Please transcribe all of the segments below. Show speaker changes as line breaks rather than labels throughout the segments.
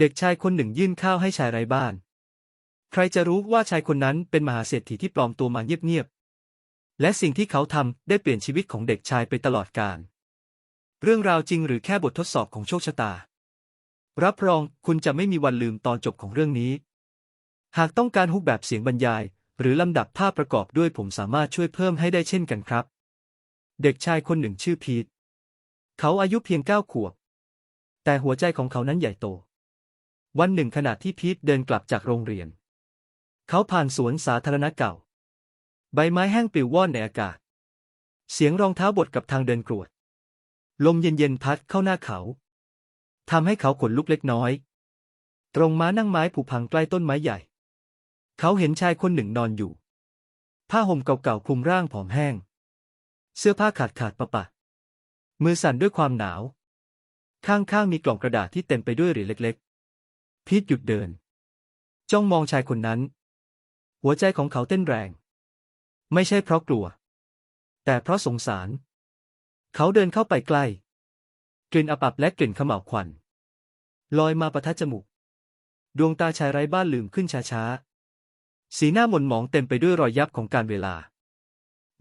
เด็กชายคนหนึ่งยื่นข้าวให้ชายไร้บ้าน ใครจะรู้ว่าชายคนนั้นเป็นมหาเศรษฐีที่ปลอมตัวมาเงียบๆ และสิ่งที่เขาทำได้เปลี่ยนชีวิตของเด็กชายไปตลอดกาล เรื่องราวจริงหรือแค่บททดสอบของโชคชะตา รับรองคุณจะไม่มีวันลืมตอนจบของเรื่องนี้ หากต้องการฮุกแบบเสียงบรรยาย หรือลำดับภาพประกอบด้วยผมสามารถช่วยเพิ่มให้ได้เช่นกันครับ เด็กชายคนหนึ่งชื่อพีท เขาอายุเพียงเก้าขวบ แต่หัวใจของเขานั้นใหญ่โต วันหนึ่งขณะที่พีทเดินกลับจากโรงเรียน เขาผ่านสวนสาธารณะเก่า ใบไม้แห้งปลิวว่อนในอากาศ เสียงรองเท้าบดกับทางเดินกรวด ลมเย็นๆพัดเข้าหน้าเขาทำให้เขาขนลุกเล็กน้อย ตรงม้านั่งไม้ผุพังใกล้ต้นไม้ใหญ่ เขาเห็นชายคนหนึ่งนอนอยู่ ผ้าห่มเก่าๆคลุมร่างผอมแห้ง เสื้อผ้าขาดขาดปะปะ มือสั่นด้วยความหนาว ข้างๆมีกล่องกระดาษที่เต็มไปด้วยเหรียญเล็กๆ พีทหยุดเดิน จ้องมองชายคนนั้น หัวใจของเขาเต้นแรง ไม่ใช่เพราะกลัว แต่เพราะสงสาร เขาเดินเข้าไปใกล้ กลิ่นอับอับและกลิ่นขม่าวควัน ลอยมาประทัดจมูก ดวงตาชายไร้บ้านลืมขึ้นช้าๆ สีหน้าหม่นหมองเต็มไปด้วยรอยยับของการเวลา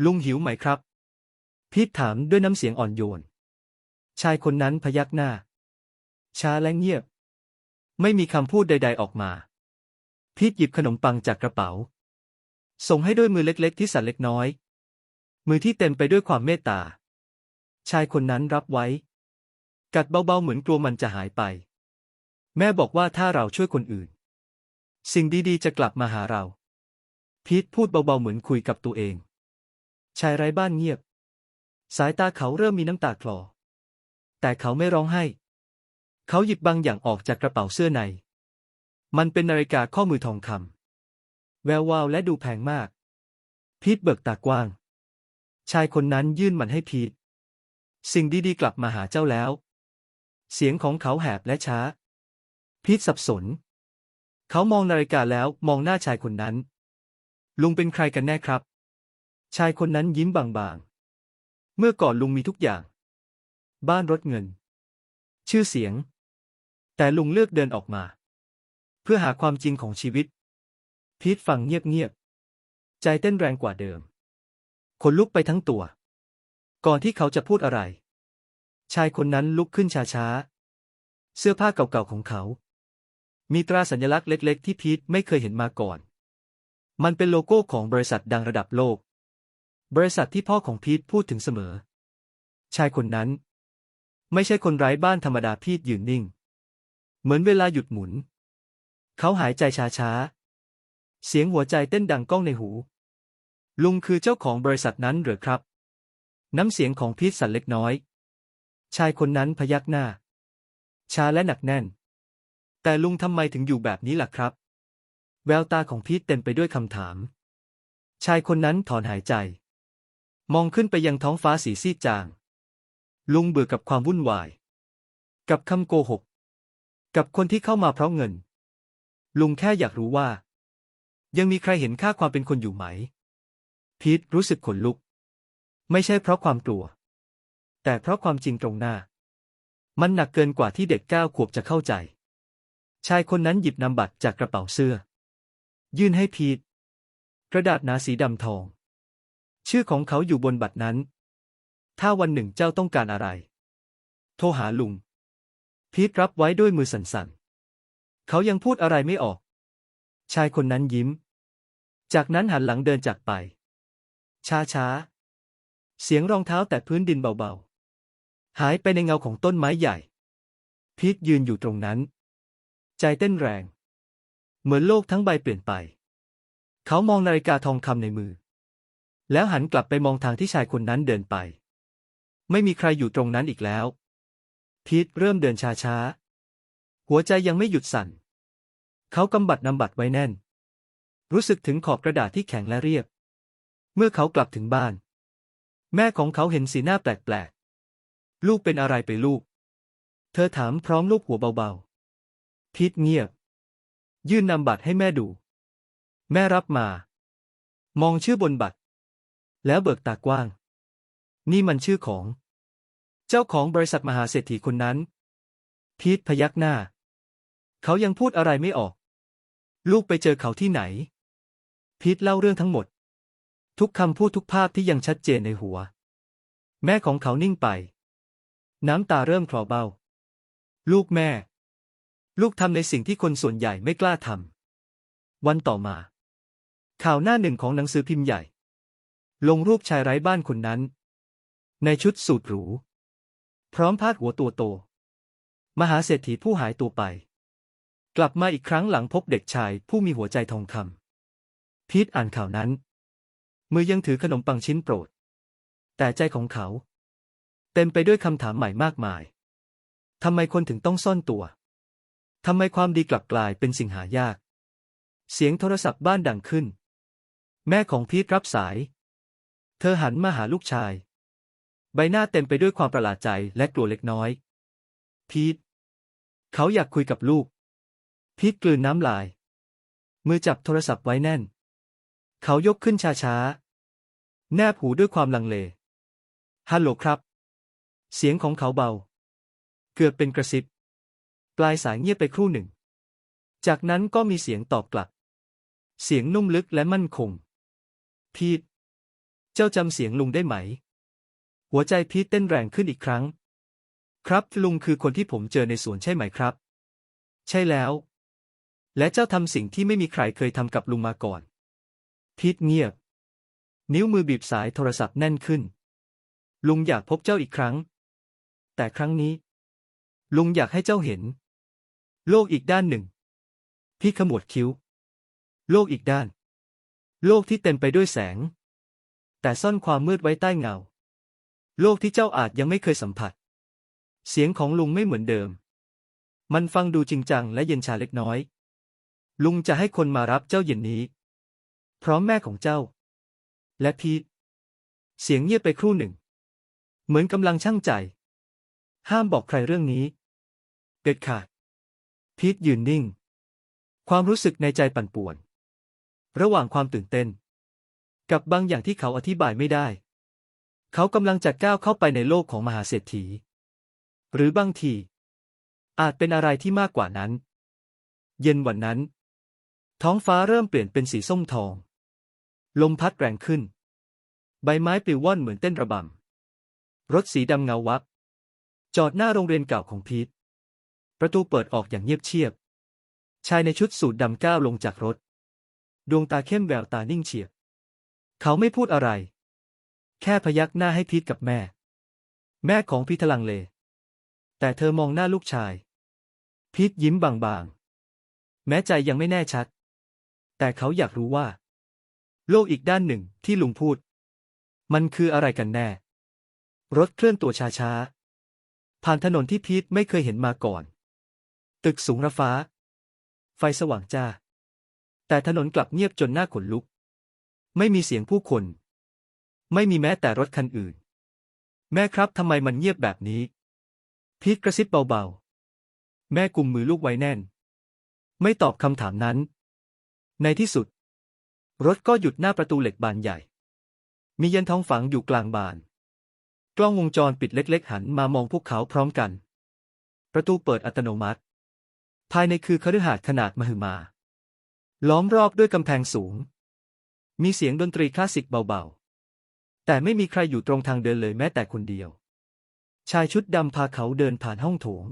ลุงหิวไหมครับ พีทถามด้วยน้ำเสียงอ่อนโยน ชายคนนั้นพยักหน้า ช้าและเงียบ ไม่มีคำพูดใด ๆ ออกมา พีทหยิบขนมปังจากกระเป๋า ส่งให้ด้วยมือเล็ก ๆ ที่สั่นเล็กน้อย มือที่เต็มไปด้วยความเมตตา ชายคนนั้นรับไว้ กัดเบา ๆ เหมือนกลัวมันจะหายไป แม่บอกว่าถ้าเราช่วยคนอื่น สิ่งดีๆ จะกลับมาหาเรา พีทพูดเบา ๆ เหมือนคุยกับตัวเอง ชายไร้บ้านเงียบ สายตาเขาเริ่มมีน้ำตาคลอ แต่เขาไม่ร้องไห้ เขาหยิบบางอย่างออกจากกระเป๋าเสื้อใน มันเป็นนาฬิกาข้อมือทองคำแวววาวและดูแพงมาก พีทเบิกตากว้าง ชายคนนั้นยื่นมันให้พีท สิ่งดีๆกลับมาหาเจ้าแล้ว เสียงของเขาแหบและช้า พีทสับสน เขามองนาฬิกาแล้วมองหน้าชายคนนั้น ลุงเป็นใครกันแน่ครับ ชายคนนั้นยิ้มบางๆ เมื่อก่อนลุงมีทุกอย่าง บ้านรถเงิน ชื่อเสียง แต่ลุงเลือกเดินออกมา เพื่อหาความจริงของชีวิต พีทฟังเงียบๆ ใจเต้นแรงกว่าเดิม ขนลุกไปทั้งตัว ก่อนที่เขาจะพูดอะไร ชายคนนั้นลุกขึ้นช้าๆ เสื้อผ้าเก่าๆของเขา มีตราสัญลักษณ์เล็กๆ ที่พีทไม่เคยเห็นมาก่อน มันเป็นโลโก้ของบริษัทดังระดับโลก บริษัทที่พ่อของพีทพูดถึงเสมอ ชายคนนั้น ไม่ใช่คนไร้บ้านธรรมดาพีทยืนนิ่ง เหมือนเวลาหยุดหมุน เขาหายใจช้าๆ เสียงหัวใจเต้นดังก้องในหู ลุงคือเจ้าของบริษัทนั้นหรือครับ น้ำเสียงของพีทสั่นเล็กน้อย ชายคนนั้นพยักหน้า ช้าและหนักแน่น แต่ลุงทำไมถึงอยู่แบบนี้ล่ะครับ แววตาของพีทเต็มไปด้วยคำถาม ชายคนนั้นถอนหายใจ มองขึ้นไปยังท้องฟ้าสีซีดจาง ลุงเบื่อกับความวุ่นวาย กับคำโกหก กับคนที่เข้ามาเพราะเงิน ลุงแค่อยากรู้ว่า ยังมีใครเห็นค่าความเป็นคนอยู่ไหม พีทรู้สึกขนลุก ไม่ใช่เพราะความกลัว แต่เพราะความจริงตรงหน้า มันหนักเกินกว่าที่เด็กเก้าขวบจะเข้าใจ ชายคนนั้นหยิบนำบัตรจากกระเป๋าเสื้อ ยื่นให้พีทกระดาษหนาสีดำทอง ชื่อของเขาอยู่บนบัตรนั้น ถ้าวันหนึ่งเจ้าต้องการอะไร โทรหาลุง พีทรับไว้ด้วยมือสั่นๆ เขายังพูดอะไรไม่ออก ชายคนนั้นยิ้ม จากนั้นหันหลังเดินจากไป ช้าๆ เสียงรองเท้าแตะพื้นดินเบาๆ หายไปในเงาของต้นไม้ใหญ่ พีทยืนอยู่ตรงนั้น ใจเต้นแรง เหมือนโลกทั้งใบเปลี่ยนไป เขามองนาฬิกาทองคำในมือ แล้วหันกลับไปมองทางที่ชายคนนั้นเดินไป ไม่มีใครอยู่ตรงนั้นอีกแล้ว พีทเริ่มเดินช้าๆ หัวใจยังไม่หยุดสั่น เขากำบัดนำบัตรไว้แน่น รู้สึกถึงขอบกระดาษที่แข็งและเรียบ เมื่อเขากลับถึงบ้าน แม่ของเขาเห็นสีหน้าแปลกๆ ลูกเป็นอะไรไปลูก เธอถามพร้อมลูกหัวเบาๆ พีทเงียบ ยื่นนำบัตรให้แม่ดู แม่รับมา มองชื่อบนบัตร แล้วเบิกตากว้าง นี่มันชื่อของ จ้าของบริษัทมหาเศรษฐีคนนั้น พีทพยักหน้า เขายังพูดอะไรไม่ออก ลูกไปเจอเขาที่ไหน พีทเล่าเรื่องทั้งหมด ทุกคำพูดทุกภาพที่ยังชัดเจนในหัว แม่ของเขานิ่งไป น้ำตาเริ่มคลอเบ้า ลูกแม่ ลูกทำในสิ่งที่คนส่วนใหญ่ไม่กล้าทำวันต่อมา ข่าวหน้าหนึ่งของหนังสือพิมพ์ใหญ่ ลงรูปชายไร้บ้านคนนั้น ในชุดสูทหรู พร้อมพาดหัวตัวโต มหาเศรษฐีผู้หายตัวไป กลับมาอีกครั้งหลังพบเด็กชายผู้มีหัวใจทองคำพีทอ่านข่าวนั้น มือยังถือขนมปังชิ้นโปรด แต่ใจของเขา เต็มไปด้วยคำถามใหม่มากมายทำไมคนถึงต้องซ่อนตัวทำไมความดีกลับกลายเป็นสิ่งหายาก เสียงโทรศัพท์บ้านดังขึ้น แม่ของพีทรับสาย เธอหันมาหาลูกชาย ใบหน้าเต็มไปด้วยความประหลาดใจและกลัวเล็กน้อย พีทเขาอยากคุยกับลูก พีทกลืนน้ำลาย มือจับโทรศัพท์ไว้แน่น เขายกขึ้นช้าๆ แนบหูด้วยความลังเล ฮัลโหลครับ เสียงของเขาเบา เกือบเป็นกระซิบ ปลายสายเงียบไปครู่หนึ่ง จากนั้นก็มีเสียงตอบกลับ เสียงนุ่มลึกและมั่นคง พีทเจ้าจำเสียงลุงได้ไหม หัวใจพีทเต้นแรงขึ้นอีกครั้ง ครับลุงคือคนที่ผมเจอในสวนใช่ไหมครับ ใช่แล้ว และเจ้าทำสิ่งที่ไม่มีใครเคยทำกับลุงมาก่อน พีทเงียบ นิ้วมือบีบสายโทรศัพท์แน่นขึ้น ลุงอยากพบเจ้าอีกครั้ง แต่ครั้งนี้ ลุงอยากให้เจ้าเห็น โลกอีกด้านหนึ่ง พี่ขมวดคิ้ว โลกอีกด้าน โลกที่เต็มไปด้วยแสง แต่ซ่อนความมืดไว้ใต้เงา โลกที่เจ้าอาจยังไม่เคยสัมผัส เสียงของลุงไม่เหมือนเดิม มันฟังดูจริงจังและเย็นชาเล็กน้อย ลุงจะให้คนมารับเจ้าเย็นนี้ พร้อมแม่ของเจ้า และพีทเสียงเงียบไปครู่หนึ่ง เหมือนกำลังช่างใจ ห้ามบอกใครเรื่องนี้เด็ดขาด พีทยืนนิ่ง ความรู้สึกในใจปั่นป่วน ระหว่างความตื่นเต้น กับบางอย่างที่เขาอธิบายไม่ได้ เขากำลังจะก้าวเข้าไปในโลกของมหาเศรษฐี หรือบางที อาจเป็นอะไรที่มากกว่านั้น เย็นวันนั้น ท้องฟ้าเริ่มเปลี่ยนเป็นสีส้มทอง ลมพัดแรงขึ้น ใบไม้ปลิวว่อนเหมือนเต้นระบำ รถสีดำเงาวับ จอดหน้าโรงเรียนเก่าของพีท ประตูเปิดออกอย่างเงียบเชียบ ชายในชุดสูทดำก้าวลงจากรถ ดวงตาเข้มแววตานิ่งเฉียบ เขาไม่พูดอะไร แค่พยักหน้าให้พีทกับแม่ แม่ของพีทลังเล แต่เธอมองหน้าลูกชาย พีทยิ้มบางๆ แม้ใจยังไม่แน่ชัด แต่เขาอยากรู้ว่า โลกอีกด้านหนึ่งที่ลุงพูด มันคืออะไรกันแน่ รถเคลื่อนตัวช้าๆ ผ่านถนนที่พีทไม่เคยเห็นมาก่อน ตึกสูงระฟ้า ไฟสว่างจ้า แต่ถนนกลับเงียบจนหน้าขนลุก ไม่มีเสียงผู้คน ไม่มีแม้แต่รถคันอื่น แม่ครับทำไมมันเงียบแบบนี้ พีทกระซิบเบาๆ แม่กุมมือลูกไว้แน่น ไม่ตอบคำถามนั้น ในที่สุด รถก็หยุดหน้าประตูเหล็กบานใหญ่ มีเยันท้องฝังอยู่กลางบาน กล้องวงจรปิดเล็กๆ หันมามองพวกเขาพร้อมกัน ประตูเปิดอัตโนมัติ ภายในคือคฤหาสน์ขนาดมหึมา ล้อมรอบด้วยกำแพงสูง มีเสียงดนตรีคลาสสิกเบาๆ แต่ไม่มีใครอยู่ตรงทางเดินเลยแม้แต่คนเดียว ชายชุดดำพาเขาเดินผ่านห้องโถง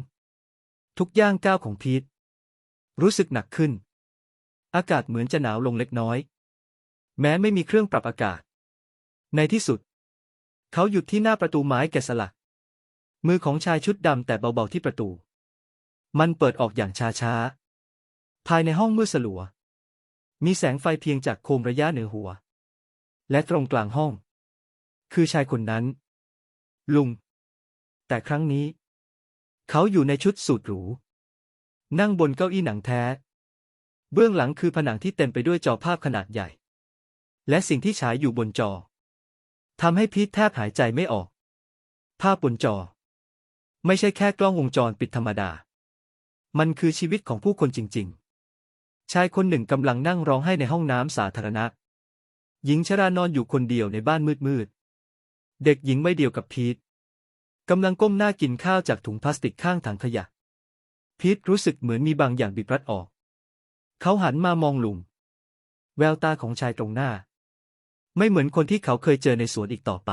ทุกย่างก้าวของพีทรู้สึกหนักขึ้น อากาศเหมือนจะหนาวลงเล็กน้อย แม้ไม่มีเครื่องปรับอากาศ ในที่สุด เขาหยุดที่หน้าประตูไม้แกะสลัก มือของชายชุดดำแต่เบาๆที่ประตู มันเปิดออกอย่างช้าๆ ภายในห้องมืดสลัว มีแสงไฟเพียงจากโคมระยะเหนือหัว และตรงกลางห้อง คือชายคนนั้น ลุง แต่ครั้งนี้ เขาอยู่ในชุดสูทหรู นั่งบนเก้าอี้หนังแท้ เบื้องหลังคือผนังที่เต็มไปด้วยจอภาพขนาดใหญ่ และสิ่งที่ฉายอยู่บนจอทำให้พีทแทบหายใจไม่ออก ภาพบนจอ ไม่ใช่แค่กล้องวงจรปิดธรรมดา มันคือชีวิตของผู้คนจริง ๆ ชายคนหนึ่งกำลังนั่งร้องไห้ในห้องน้ำสาธารณะ หญิงชรานอนอยู่คนเดียวในบ้านมืดๆ เด็กหญิงไม่เดียวกับพีทกำลังก้มหน้ากินข้าวจากถุงพลาสติกข้างถังขยะ พีทรู้สึกเหมือนมีบางอย่างบิดรัดออก เขาหันมามองลุง แววตาของชายตรงหน้า ไม่เหมือนคนที่เขาเคยเจอในสวนอีกต่อไป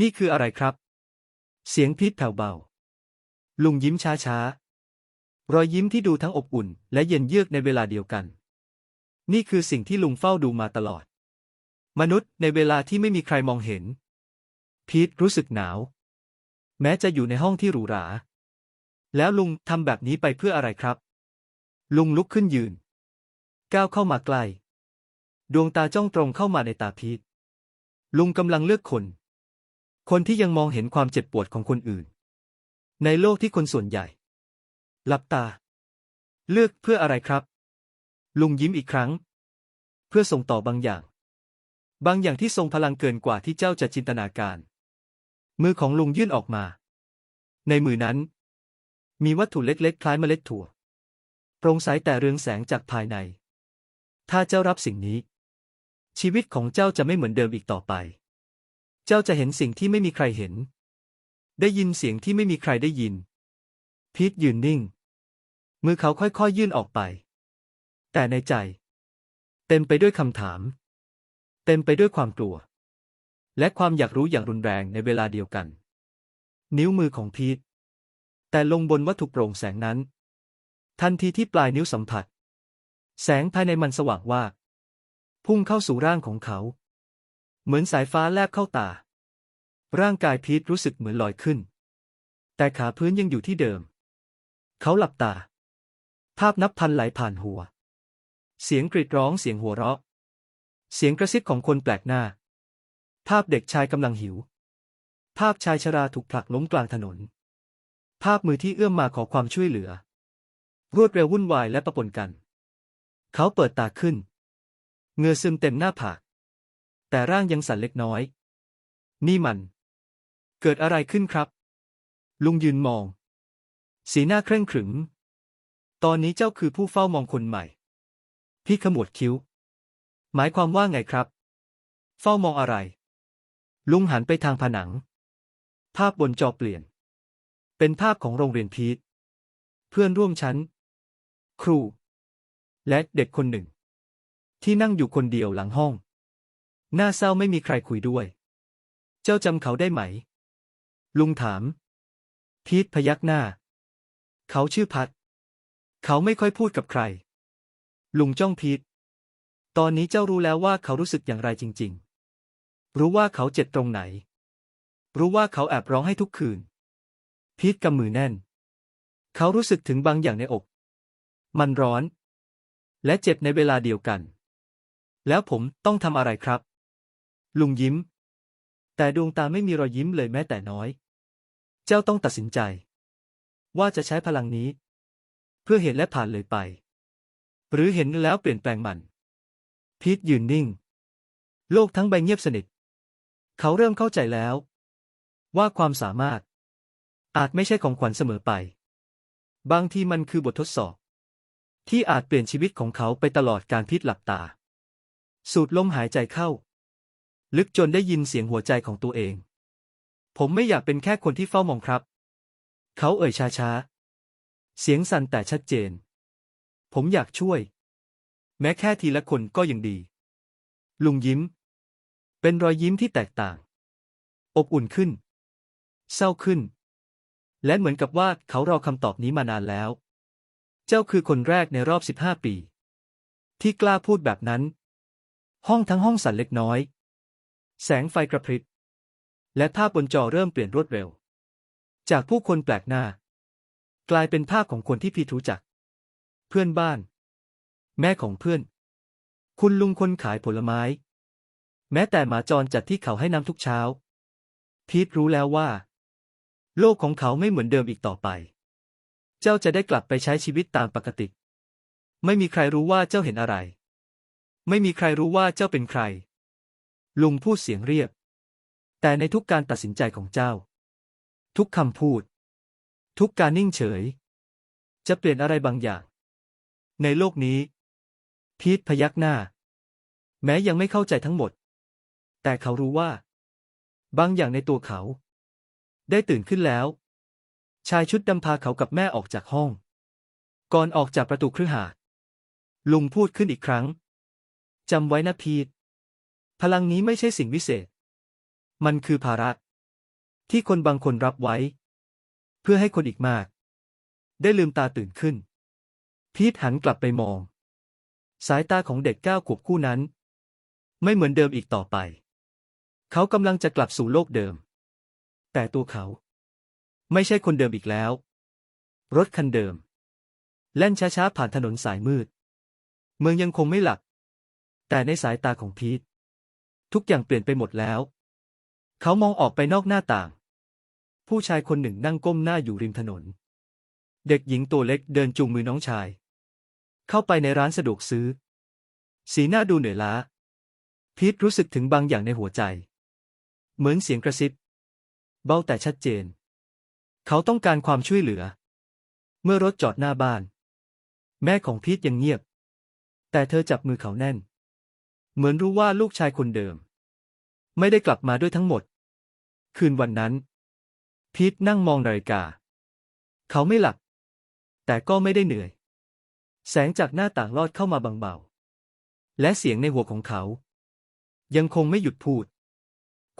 นี่คืออะไรครับ เสียงพีทแผ่วเบา ลุงยิ้มช้าๆ รอยยิ้มที่ดูทั้งอบอุ่น และเย็นเยือกในเวลาเดียวกัน นี่คือสิ่งที่ลุงเฝ้าดูมาตลอด มนุษย์ในเวลาที่ไม่มีใครมองเห็น พีทรู้สึกหนาว แม้จะอยู่ในห้องที่หรูหรา แล้วลุงทำแบบนี้ไปเพื่ออะไรครับ ลุงลุกขึ้นยืน ก้าวเข้ามาใกล้ ดวงตาจ้องตรงเข้ามาในตาพีทลุงกำลังเลือกคน คนที่ยังมองเห็นความเจ็บปวดของคนอื่น ในโลกที่คนส่วนใหญ่ หลับตา เลือกเพื่ออะไรครับ ลุงยิ้มอีกครั้ง เพื่อส่งต่อบางอย่าง บางอย่างที่ทรงพลังเกินกว่าที่เจ้าจะจินตนาการ มือของลุงยื่นออกมา ในมือนั้น มีวัตถุเล็กๆ คล้ายเมล็ดถั่วโปร่งใสแต่เรืองแสงจากภายใน ถ้าเจ้ารับสิ่งนี้ ชีวิตของเจ้าจะไม่เหมือนเดิมอีกต่อไป เจ้าจะเห็นสิ่งที่ไม่มีใครเห็น ได้ยินเสียงที่ไม่มีใครได้ยิน พีทยืนนิ่ง มือเขาค่อยๆยื่นออกไป แต่ในใจ เต็มไปด้วยคำถาม เต็มไปด้วยความกลัว และความอยากรู้อย่างรุนแรงในเวลาเดียวกัน นิ้วมือของพีทแต่ลงบนวัตถุโปร่งแสงนั้น ทันทีที่ปลายนิ้วสัมผัส แสงภายในมันสว่างว่า พุ่งเข้าสู่ร่างของเขา เหมือนสายฟ้าแลบเข้าตา ร่างกายพีทรู้สึกเหมือนลอยขึ้น แต่ขาพื้นยังอยู่ที่เดิม เขาหลับตา ภาพนับพันไหลผ่านหัว เสียงกรีดร้องเสียงหัวเราะ เสียงกระซิบของคนแปลกหน้า ภาพเด็กชายกำลังหิว ภาพชายชราถูกผลักล้มกลางถนน ภาพมือที่เอื้อมมาขอความช่วยเหลือ รวดเร็ววุ่นวายและประปนกัน เขาเปิดตาขึ้นเงือซึมเต็มหน้าผาก แต่ร่างยังสั่นเล็กน้อย นี่มัน เกิดอะไรขึ้นครับ ลุงยืนมอง สีหน้าเคร่งขรึม ตอนนี้เจ้าคือผู้เฝ้ามองคนใหม่ พี่ขมวดคิ้ว หมายความว่าไงครับ เฝ้ามองอะไร ลุงหันไปทางผนัง ภาพบนจอเปลี่ยน เป็นภาพของโรงเรียนพีทเพื่อนร่วมชั้น ครู และเด็กคนหนึ่ง ที่นั่งอยู่คนเดียวหลังห้อง หน้าเศร้าไม่มีใครคุยด้วย เจ้าจำเขาได้ไหม ลุงถาม พีทพยักหน้า เขาชื่อพัด เขาไม่ค่อยพูดกับใคร ลุงจ้องพีทตอนนี้เจ้ารู้แล้วว่าเขารู้สึกอย่างไรจริง ๆ รู้ว่าเขาเจ็บตรงไหน รู้ว่าเขาแอบร้องให้ทุกคืน พีทกำมือแน่น เขารู้สึกถึงบางอย่างในอก มันร้อน และเจ็บในเวลาเดียวกัน แล้วผมต้องทำอะไรครับ ลุงยิ้ม แต่ดวงตาไม่มีรอยยิ้มเลยแม้แต่น้อย เจ้าต้องตัดสินใจ ว่าจะใช้พลังนี้ เพื่อเห็นและผ่านเลยไป หรือเห็นแล้วเปลี่ยนแปลงมัน พีทยืนนิ่ง โลกทั้งใบเงียบสนิท เขาเริ่มเข้าใจแล้ว ว่าความสามารถ อาจไม่ใช่ของขวัญเสมอไป บางทีมันคือบททดสอบ ที่อาจเปลี่ยนชีวิตของเขาไปตลอดการพิษหลับตา สูดลมหายใจเข้า ลึกจนได้ยินเสียงหัวใจของตัวเอง ผมไม่อยากเป็นแค่คนที่เฝ้ามองครับ เขาเอ่ยช้าๆ เสียงสั่นแต่ชัดเจน ผมอยากช่วย แม้แค่ทีละคนก็ยังดี ลุงยิ้ม เป็นรอยยิ้มที่แตกต่าง อบอุ่นขึ้น เศร้าขึ้น และเหมือนกับว่าเขารอคำตอบนี้มานานแล้ว เจ้าคือคนแรกในรอบสิบห้าปี ที่กล้าพูดแบบนั้น ห้องทั้งห้องสั่นเล็กน้อย แสงไฟกระพริบ และภาพบนจอเริ่มเปลี่ยนรวดเร็ว จากผู้คนแปลกหน้า กลายเป็นภาพของคนที่พีทรู้จัก เพื่อนบ้าน แม่ของเพื่อน คุณลุงคนขายผลไม้ แม้แต่หมาจรจัดที่เขาให้น้ำทุกเช้า พีทรู้แล้วว่า โลกของเขาไม่เหมือนเดิมอีกต่อไป เจ้าจะได้กลับไปใช้ชีวิตตามปกติ ไม่มีใครรู้ว่าเจ้าเห็นอะไร ไม่มีใครรู้ว่าเจ้าเป็นใคร ลุงพูดเสียงเรียบ แต่ในทุกการตัดสินใจของเจ้า ทุกคำพูด ทุกการนิ่งเฉย จะเปลี่ยนอะไรบางอย่าง ในโลกนี้ พีทพยักหน้า แม้ยังไม่เข้าใจทั้งหมด แต่เขารู้ว่า บางอย่างในตัวเขา ได้ตื่นขึ้นแล้ว ชายชุดดำพาเขากับแม่ออกจากห้อง ก่อนออกจากประตูคฤหาสน์ลุงพูดขึ้นอีกครั้งจำไว้นะพีทพลังนี้ไม่ใช่สิ่งวิเศษ มันคือภาระ ที่คนบางคนรับไว้ เพื่อให้คนอีกมาก ได้ลืมตาตื่นขึ้น พีทหันกลับไปมอง สายตาของเด็กเก้าขวบคู่นั้น ไม่เหมือนเดิมอีกต่อไป เขากำลังจะกลับสู่โลกเดิม แต่ตัวเขา ไม่ใช่คนเดิมอีกแล้ว รถคันเดิม แล่นช้าๆผ่านถนนสายมืด เมืองยังคงไม่หลับแต่ในสายตาของพีททุกอย่างเปลี่ยนไปหมดแล้ว เขามองออกไปนอกหน้าต่าง ผู้ชายคนหนึ่งนั่งก้มหน้าอยู่ริมถนน เด็กหญิงตัวเล็กเดินจูงมือน้องชาย เข้าไปในร้านสะดวกซื้อ สีหน้าดูเหนื่อยล้า พีทรู้สึกถึงบางอย่างในหัวใจ เหมือนเสียงกระซิบ เบาแต่ชัดเจน เขาต้องการความช่วยเหลือ เมื่อรถจอดหน้าบ้าน แม่ของพีทยังเงียบ แต่เธอจับมือเขาแน่น เหมือนรู้ว่าลูกชายคนเดิม ไม่ได้กลับมาด้วยทั้งหมด คืนวันนั้น พีทนั่งมองนาฬิกา เขาไม่หลับแต่ก็ไม่ได้เหนื่อย แสงจากหน้าต่างลอดเข้ามาบางเบาและเสียงในหัวของเขา ยังคงไม่หยุดพูด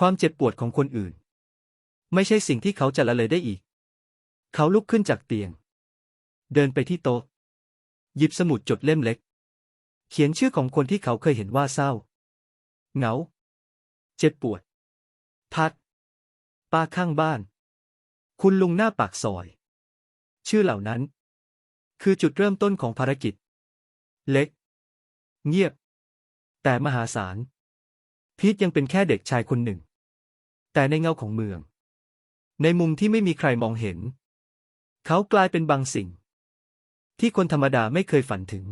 ความเจ็บปวดของคนอื่น ไม่ใช่สิ่งที่เขาจะละเลยได้อีก เขาลุกขึ้นจากเตียง เดินไปที่โต๊ะ หยิบสมุดจดเล่มเล็ก เขียนชื่อของคนที่เขาเคยเห็นว่าเศร้า เหงา เจ็บปวดพัด ป้าข้างบ้าน คุณลุงหน้าปากซอย ชื่อเหล่านั้น คือจุดเริ่มต้นของภารกิจ เล็ก เงียบ แต่มหาศาลพีทยังเป็นแค่เด็กชายคนหนึ่ง แต่ในเงาของเมือง ในมุมที่ไม่มีใครมองเห็น เขากลายเป็นบางสิ่ง ที่คนธรรมดาไม่เคยฝันถึง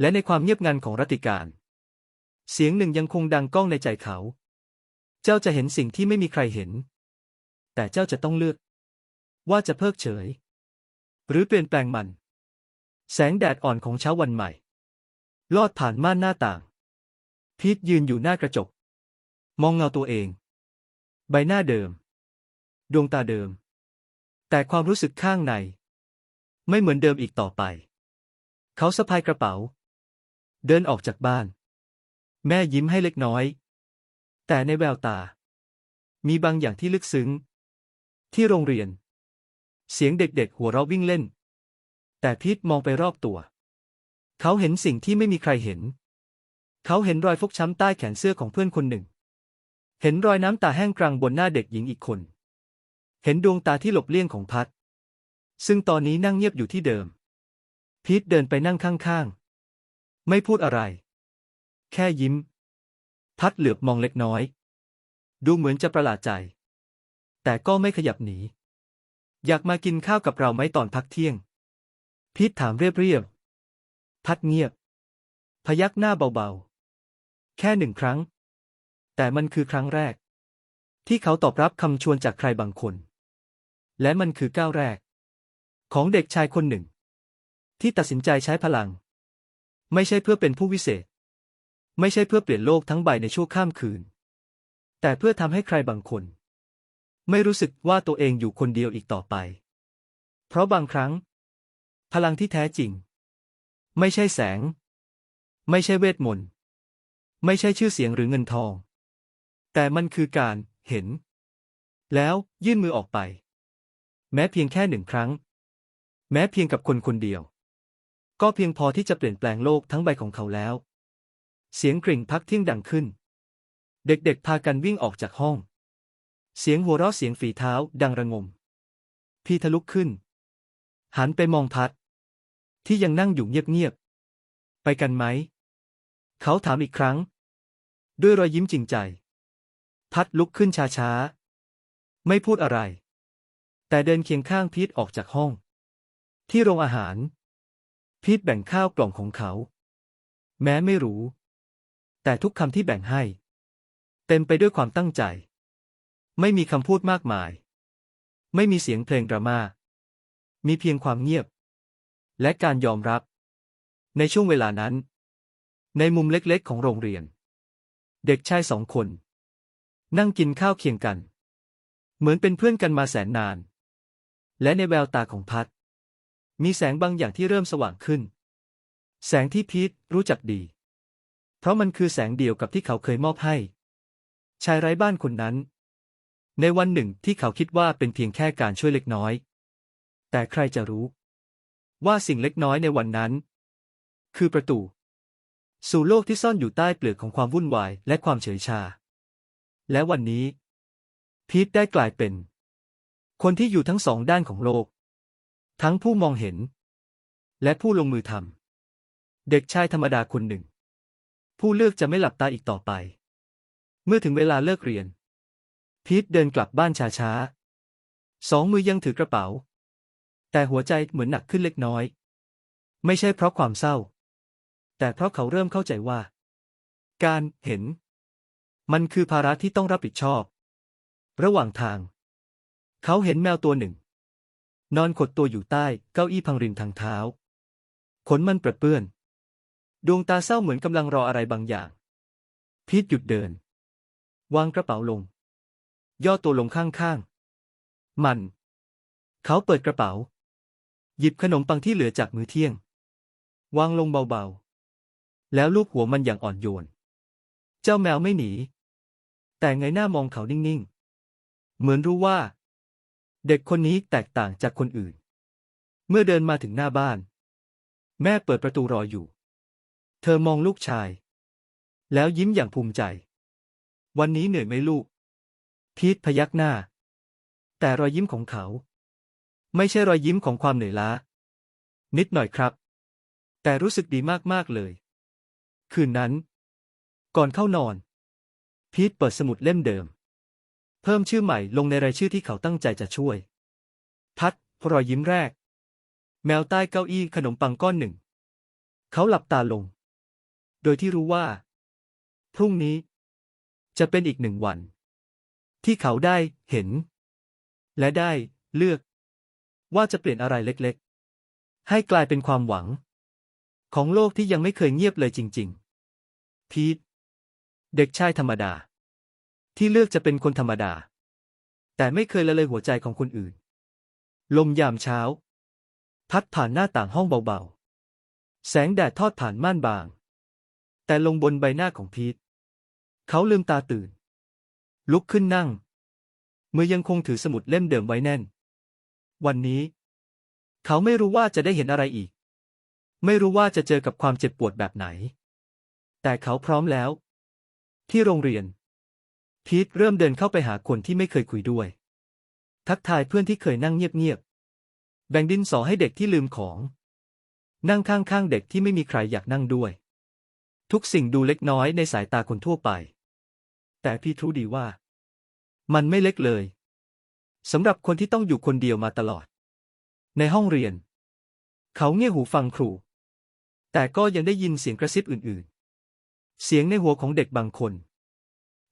และในความเงียบงันของรัติการ เสียงหนึ่งยังคงดังก้องในใจเขา เจ้าจะเห็นสิ่งที่ไม่มีใครเห็น แต่เจ้าจะต้องเลือก ว่าจะเพิกเฉย หรือเปลี่ยนแปลงมัน แสงแดดอ่อนของเช้าวันใหม่ ลอดผ่านม่านหน้าต่างพีทยืนอยู่หน้ากระจก มองเงาตัวเอง ใบหน้าเดิม ดวงตาเดิม แต่ความรู้สึกข้างใน ไม่เหมือนเดิมอีกต่อไป เขาสะพายกระเป๋า เดินออกจากบ้าน แม่ยิ้มให้เล็กน้อย แต่ในแววตา มีบางอย่างที่ลึกซึ้ง ที่โรงเรียน เสียงเด็กๆ หัวเราะวิ่งเล่น แต่พีทมองไปรอบตัว เขาเห็นสิ่งที่ไม่มีใครเห็น เขาเห็นรอยฟกช้ำใต้แขนเสื้อของเพื่อนคนหนึ่ง เห็นรอยน้ำตาแห้งกรังบนหน้าเด็กหญิงอีกคน เห็นดวงตาที่หลบเลี่ยงของพัด ซึ่งตอนนี้นั่งเงียบอยู่ที่เดิม พีทเดินไปนั่งข้างๆ ไม่พูดอะไร แค่ยิ้ม พัดเหลือบมองเล็กน้อย ดูเหมือนจะประหลาดใจ แต่ก็ไม่ขยับหนี อยากมากินข้าวกับเราไหมตอนพักเที่ยง พีทถามเรียบๆ พัดเงียบ พยักหน้าเบาๆ แค่หนึ่งครั้ง แต่มันคือครั้งแรก ที่เขาตอบรับคำชวนจากใครบางคน และมันคือก้าวแรก ของเด็กชายคนหนึ่ง ที่ตัดสินใจใช้พลัง ไม่ใช่เพื่อเป็นผู้วิเศษ ไม่ใช่เพื่อเปลี่ยนโลกทั้งใบในชั่วข้ามคืน แต่เพื่อทำให้ใครบางคน ไม่รู้สึกว่าตัวเองอยู่คนเดียวอีกต่อไป เพราะบางครั้ง พลังที่แท้จริง ไม่ใช่แสง ไม่ใช่เวทมนต์ไม่ใช่ชื่อเสียงหรือเงินทอง แต่มันคือการเห็น แล้วยื่นมือออกไป แม้เพียงแค่หนึ่งครั้ง แม้เพียงกับคนคนเดียว ก็เพียงพอที่จะเปลี่ยนแปลงโลกทั้งใบของเขาแล้ว เสียงกริ่งพักเที่ยงดังขึ้น เด็กๆพากันวิ่งออกจากห้อง เสียงหัวเราะเสียงฝีเท้าดังระงม พี่ทะลุกขึ้น หันไปมองพัด ที่ยังนั่งอยู่เงียบๆไปกันไหม เขาถามอีกครั้ง ด้วยรอยยิ้มจริงใจ พัดลุกขึ้นช้าๆ ไม่พูดอะไร แต่เดินเคียงข้างพีทออกจากห้อง ที่โรงอาหาร พีทแบ่งข้าวกล่องของเขา แม้ไม่รู้ แต่ทุกคำที่แบ่งให้ เต็มไปด้วยความตั้งใจ ไม่มีคำพูดมากมาย ไม่มีเสียงเพลงดราม่ามีเพียงความเงียบ และการยอมรับ ในช่วงเวลานั้น ในมุมเล็กๆของโรงเรียน เด็กชายสองคน นั่งกินข้าวเคียงกัน เหมือนเป็นเพื่อนกันมาแสนนาน และในแววตาของพัด มีแสงบางอย่างที่เริ่มสว่างขึ้น แสงที่พีทรู้จักดี เพราะมันคือแสงเดียวกับที่เขาเคยมอบให้ ชายไร้บ้านคนนั้น ในวันหนึ่งที่เขาคิดว่าเป็นเพียงแค่การช่วยเล็กน้อย แต่ใครจะรู้ ว่าสิ่งเล็กน้อยในวันนั้น คือประตู สู่โลกที่ซ่อนอยู่ใต้เปลือกของความวุ่นวายและความเฉยชา และวันนี้ พีทได้กลายเป็น คนที่อยู่ทั้งสองด้านของโลก ทั้งผู้มองเห็น และผู้ลงมือทำเด็กชายธรรมดาคนหนึ่ง ผู้เลือกจะไม่หลับตาอีกต่อไป เมื่อถึงเวลาเลิกเรียน พีทเดินกลับบ้านช้าๆสองมือยังถือกระเป๋า แต่หัวใจเหมือนหนักขึ้นเล็กน้อย ไม่ใช่เพราะความเศร้า แต่เพราะเขาเริ่มเข้าใจว่า การเห็น มันคือภาระที่ต้องรับผิดชอบ ระหว่างทาง เขาเห็นแมวตัวหนึ่ง นอนขดตัวอยู่ใต้เก้าอี้พังริมทางเท้า ขนมันเปรอะเปื้อน ดวงตาเศร้าเหมือนกำลังรออะไรบางอย่าง พีทหยุดเดิน วางกระเป๋าลง ย่อตัวลงข้างๆ มัน เขาเปิดกระเป๋า หยิบขนมปังที่เหลือจากมื้อเที่ยง วางลงเบาๆ แล้วลูบหัวมันอย่างอ่อนโยน เจ้าแมวไม่หนี แต่ไงหน้ามองเขานิ่งๆ เหมือนรู้ว่า เด็กคนนี้แตกต่างจากคนอื่น เมื่อเดินมาถึงหน้าบ้าน แม่เปิดประตูรออยู่ เธอมองลูกชาย แล้วยิ้มอย่างภูมิใจ วันนี้เหนื่อยไหมลูก พีทพยักหน้า แต่รอยยิ้มของเขา ไม่ใช่รอยยิ้มของความเหนื่อยล้า นิดหน่อยครับ แต่รู้สึกดีมากๆเลย คืนนั้น ก่อนเข้านอน พีทเปิดสมุดเล่มเดิม เพิ่มชื่อใหม่ลงในรายชื่อที่เขาตั้งใจจะช่วย พัดรอยยิ้มแรก แมวใต้เก้าอี้ขนมปังก้อนหนึ่ง เขาหลับตาลง โดยที่รู้ว่า พรุ่งนี้ จะเป็นอีกหนึ่งวัน ที่เขาได้เห็น และได้เลือก ว่าจะเปลี่ยนอะไรเล็กๆ ให้กลายเป็นความหวัง ของโลกที่ยังไม่เคยเงียบเลยจริง ๆ พีท เด็กชายธรรมดา ที่เลือกจะเป็นคนธรรมดา แต่ไม่เคยละเลยหัวใจของคนอื่น ลมยามเช้า พัดผ่านหน้าต่างห้องเบาๆ แสงแดดทอดผ่านม่านบาง แต่ลงบนใบหน้าของพีทเขาลืมตาตื่น ลุกขึ้นนั่ง มือยังคงถือสมุดเล่มเดิมไว้แน่น วันนี้ เขาไม่รู้ว่าจะได้เห็นอะไรอีก ไม่รู้ว่าจะเจอกับความเจ็บปวดแบบไหน แต่เขาพร้อมแล้ว ที่โรงเรียน พีทเริ่มเดินเข้าไปหาคนที่ไม่เคยคุยด้วย ทักทายเพื่อนที่เคยนั่งเงียบๆแบ่งดินสอให้เด็กที่ลืมของ นั่งข้างๆเด็กที่ไม่มีใครอยากนั่งด้วย ทุกสิ่งดูเล็กน้อยในสายตาคนทั่วไป แต่พี่รู้ดีว่า มันไม่เล็กเลยสำหรับคนที่ต้องอยู่คนเดียวมาตลอด ในห้องเรียน เขาเงี่ยหูฟังครู แต่ก็ยังได้ยินเสียงกระซิบอื่นๆ เสียงในหัวของเด็กบางคน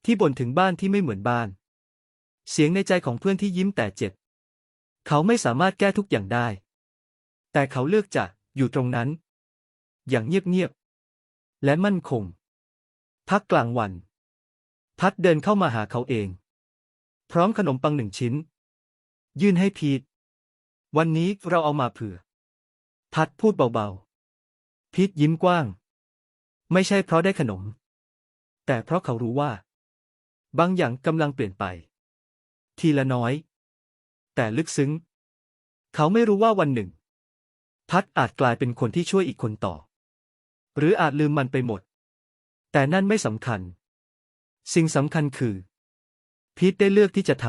ที่บ่นถึงบ้านที่ไม่เหมือนบ้าน เสียงในใจของเพื่อนที่ยิ้มแต่เจ็บ เขาไม่สามารถแก้ทุกอย่างได้ แต่เขาเลือกจะอยู่ตรงนั้น อย่างเงียบๆและมั่นคง พักกลางวัน พัดเดินเข้ามาหาเขาเอง พร้อมขนมปังหนึ่งชิ้น ยื่นให้พีทวันนี้เราเอามาเผื่อ พัดพูดเบาๆพีทยิ้มกว้าง ไม่ใช่เพราะได้ขนม แต่เพราะเขารู้ว่า บางอย่างกำลังเปลี่ยนไป ทีละน้อย แต่ลึกซึ้ง เขาไม่รู้ว่าวันหนึ่ง พัดอาจกลายเป็นคนที่ช่วยอีกคนต่อ หรืออาจลืมมันไปหมด แต่นั่นไม่สำคัญ สิ่งสำคัญคือ พีทได้เลือกที่จะท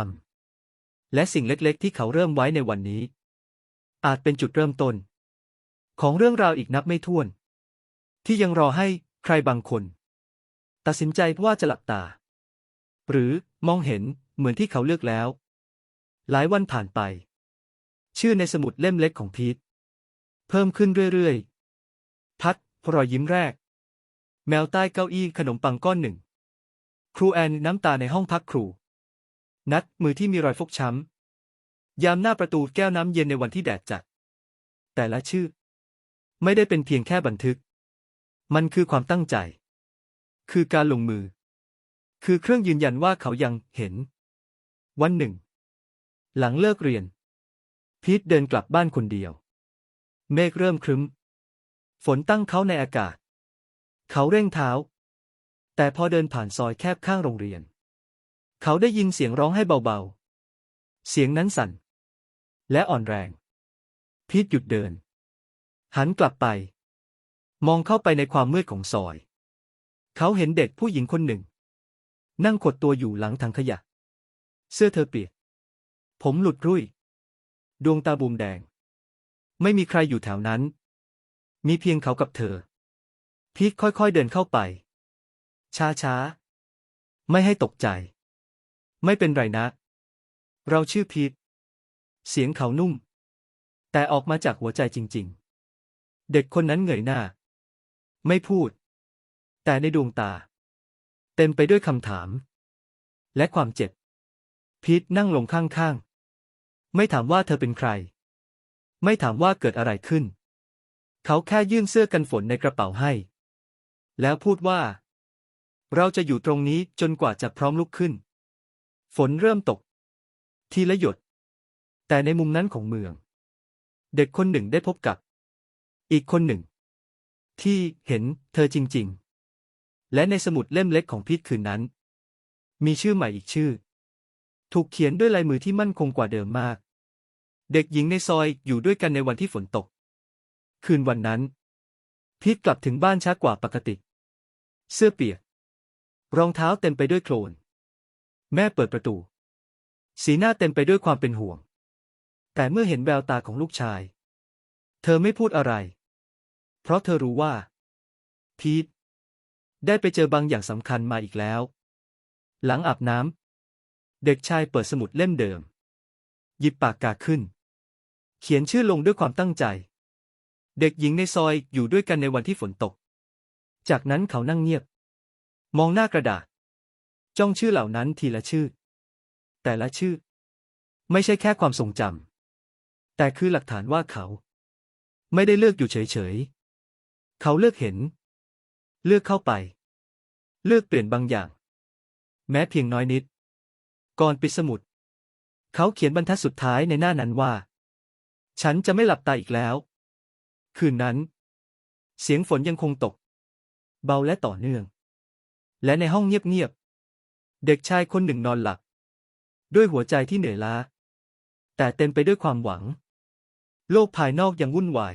ำและสิ่งเล็กๆ ที่เขาเริ่มไว้ในวันนี้ อาจเป็นจุดเริ่มต้น ของเรื่องราวอีกนับไม่ถ้วน ที่ยังรอให้ ใครบางคน ตัดสินใจว่าจะหลับตา หรือมองเห็นเหมือนที่เขาเลือกแล้ว หลายวันผ่านไป ชื่อในสมุดเล่มเล็กของพีทเพิ่มขึ้นเรื่อยๆ พัดรอยยิ้มแรก แมวใต้เก้าอี้ขนมปังก้อนหนึ่ง ครูแอนน้ำตาในห้องพักครู นัดมือที่มีรอยฟกช้ำ ยามหน้าประตูแก้วน้ำเย็นในวันที่แดดจัด แต่ละชื่อ ไม่ได้เป็นเพียงแค่บันทึก มันคือความตั้งใจ คือการลงมือ คือเครื่องยืนยันว่าเขายังเห็น วันหนึ่ง หลังเลิกเรียน พีทเดินกลับบ้านคนเดียว เมฆเริ่มครึ้ม ฝนตั้งเขาในอากาศ เขาเร่งเท้า แต่พอเดินผ่านซอยแคบข้างโรงเรียน เขาได้ยินเสียงร้องให้เบาๆ เสียงนั้นสั่น และอ่อนแรง พีทหยุดเดิน หันกลับไป มองเข้าไปในความมืดของซอย เขาเห็นเด็กผู้หญิงคนหนึ่ง นั่งขดตัวอยู่หลังถังขยะ เสื้อเธอเปียก ผมหลุดรุ่ย ดวงตาบูมแดง ไม่มีใครอยู่แถวนั้น มีเพียงเขากับเธอ พีทค่อยๆเดินเข้าไป ช้าๆ ไม่ให้ตกใจ ไม่เป็นไรนะ เราชื่อพีทเสียงเขานุ่ม แต่ออกมาจากหัวใจจริง ๆ เด็กคนนั้นเงยหน้า ไม่พูด แต่ในดวงตา เต็มไปด้วยคำถาม และความเจ็บ พีทนั่งลงข้างๆ ไม่ถามว่าเธอเป็นใคร ไม่ถามว่าเกิดอะไรขึ้น เขาแค่ยื่นเสื้อกันฝนในกระเป๋าให้ แล้วพูดว่า เราจะอยู่ตรงนี้จนกว่าจะพร้อมลุกขึ้น ฝนเริ่มตก ทีละหยด แต่ในมุมนั้นของเมือง เด็กคนหนึ่งได้พบกับ อีกคนหนึ่ง ที่เห็นเธอจริง ๆ และในสมุดเล่มเล็กของพีทคืนนั้น มีชื่อใหม่อีกชื่อ ถูกเขียนด้วยลายมือที่มั่นคงกว่าเดิมมาก เด็กหญิงในซอยอยู่ด้วยกันในวันที่ฝนตก คืนวันนั้นพีทกลับถึงบ้านช้ากว่าปกติ เสื้อเปียก รองเท้าเต็มไปด้วยโคลน แม่เปิดประตู สีหน้าเต็มไปด้วยความเป็นห่วง แต่เมื่อเห็นแววตาของลูกชาย เธอไม่พูดอะไร เพราะเธอรู้ว่า พีทได้ไปเจอบางอย่างสำคัญมาอีกแล้ว หลังอาบน้ำเด็กชายเปิดสมุดเล่มเดิม หยิบปากกาขึ้น เขียนชื่อลงด้วยความตั้งใจ เด็กหญิงในซอยอยู่ด้วยกันในวันที่ฝนตก จากนั้นเขานั่งเงียบ มองหน้ากระดาษ จ้องชื่อเหล่านั้นทีละชื่อ แต่ละชื่อ ไม่ใช่แค่ความทรงจำแต่คือหลักฐานว่าเขา ไม่ได้เลือกอยู่เฉยๆ เขาเลือกเห็น เลือกเข้าไป เลือกเปลี่ยนบางอย่าง แม้เพียงน้อยนิด ก่อนปิดสมุด เขาเขียนบรรทัดสุดท้ายในหน้านั้นว่า ฉันจะไม่หลับตาอีกแล้ว คืนนั้น เสียงฝนยังคงตก เบาและต่อเนื่อง และในห้องเงียบๆ เด็กชายคนหนึ่งนอนหลับ ด้วยหัวใจที่เหนื่อยล้า แต่เต็มไปด้วยความหวัง โลกภายนอกยังวุ่นวาย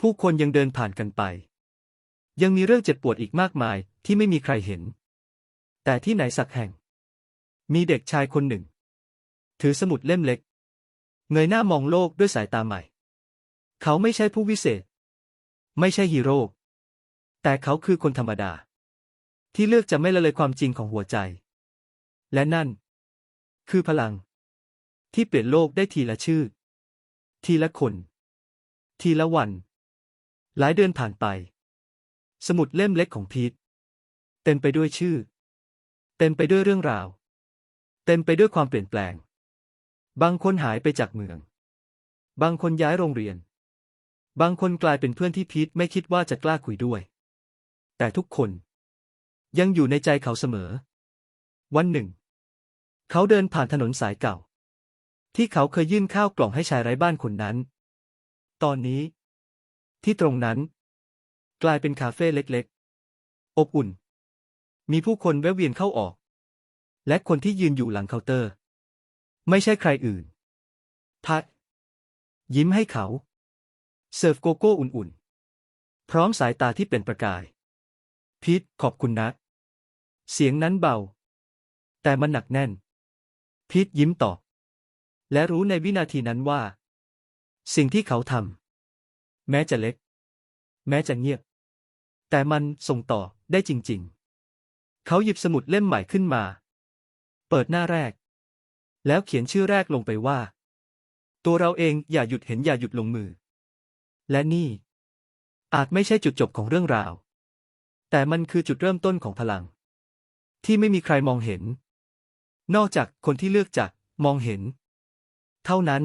ผู้คนยังเดินผ่านกันไป ยังมีเรื่องเจ็บปวดอีกมากมายที่ไม่มีใครเห็น แต่ที่ไหนสักแห่ง มีเด็กชายคนหนึ่ง ถือสมุดเล่มเล็ก เงยหน้ามองโลกด้วยสายตาใหม่ เขาไม่ใช่ผู้วิเศษ ไม่ใช่ฮีโร่แต่เขาคือคนธรรมดา ที่เลือกจะไม่ละเลยความจริงของหัวใจ และนั่น คือพลัง ที่เปลี่ยนโลกได้ทีละชื่อ ทีละคน ทีละวัน หลายเดือนผ่านไป สมุดเล่มเล็กของพีทเต็มไปด้วยชื่อ เต็มไปด้วยเรื่องราว เต็มไปด้วยความเปลี่ยนแปลง บางคนหายไปจากเมือง บางคนย้ายโรงเรียน บางคนกลายเป็นเพื่อนที่พีทไม่คิดว่าจะกล้าคุยด้วย แต่ทุกคน ยังอยู่ในใจเขาเสมอ วันหนึ่ง เขาเดินผ่านถนนสายเก่า ที่เขาเคยยื่นข้าวกล่องให้ชายไร้บ้านคนนั้น ตอนนี้ ที่ตรงนั้น กลายเป็นคาเฟ่เล็กๆ อบอุ่น มีผู้คนแวะเวียนเข้าออก และคนที่ยืนอยู่หลังเคาน์เตอร์ ไม่ใช่ใครอื่น พัด ยิ้มให้เขา เสิร์ฟโกโก้อุ่นๆ พร้อมสายตาที่เป็นประกาย พีทขอบคุณนะ เสียงนั้นเบา แต่มันหนักแน่น พีทยิ้มตอบและรู้ในวินาทีนั้นว่า สิ่งที่เขาทำ แม้จะเล็ก แม้จะเงียบ แต่มันส่งต่อได้จริง ๆ เขาหยิบสมุดเล่มใหม่ขึ้นมา เปิดหน้าแรก แล้วเขียนชื่อแรกลงไปว่า ตัวเราเองอย่าหยุดเห็นอย่าหยุดลงมือ และนี่ อาจไม่ใช่จุดจบของเรื่องราว แต่มันคือจุดเริ่มต้นของพลัง ที่ไม่มีใครมองเห็น นอกจากคนที่เลือกจะมองเห็น เท่านั้น